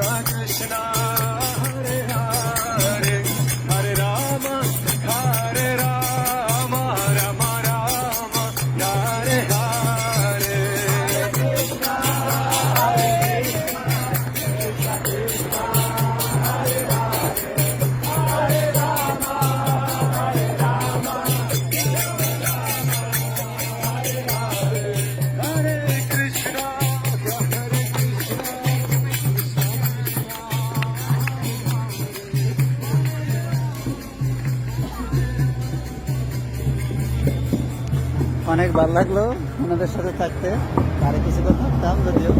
Krishna. অনেক ভালো লাগল ওনাদের সাথে থাকতে। আরে কিছুক্ষণ থাকতাম যদিও।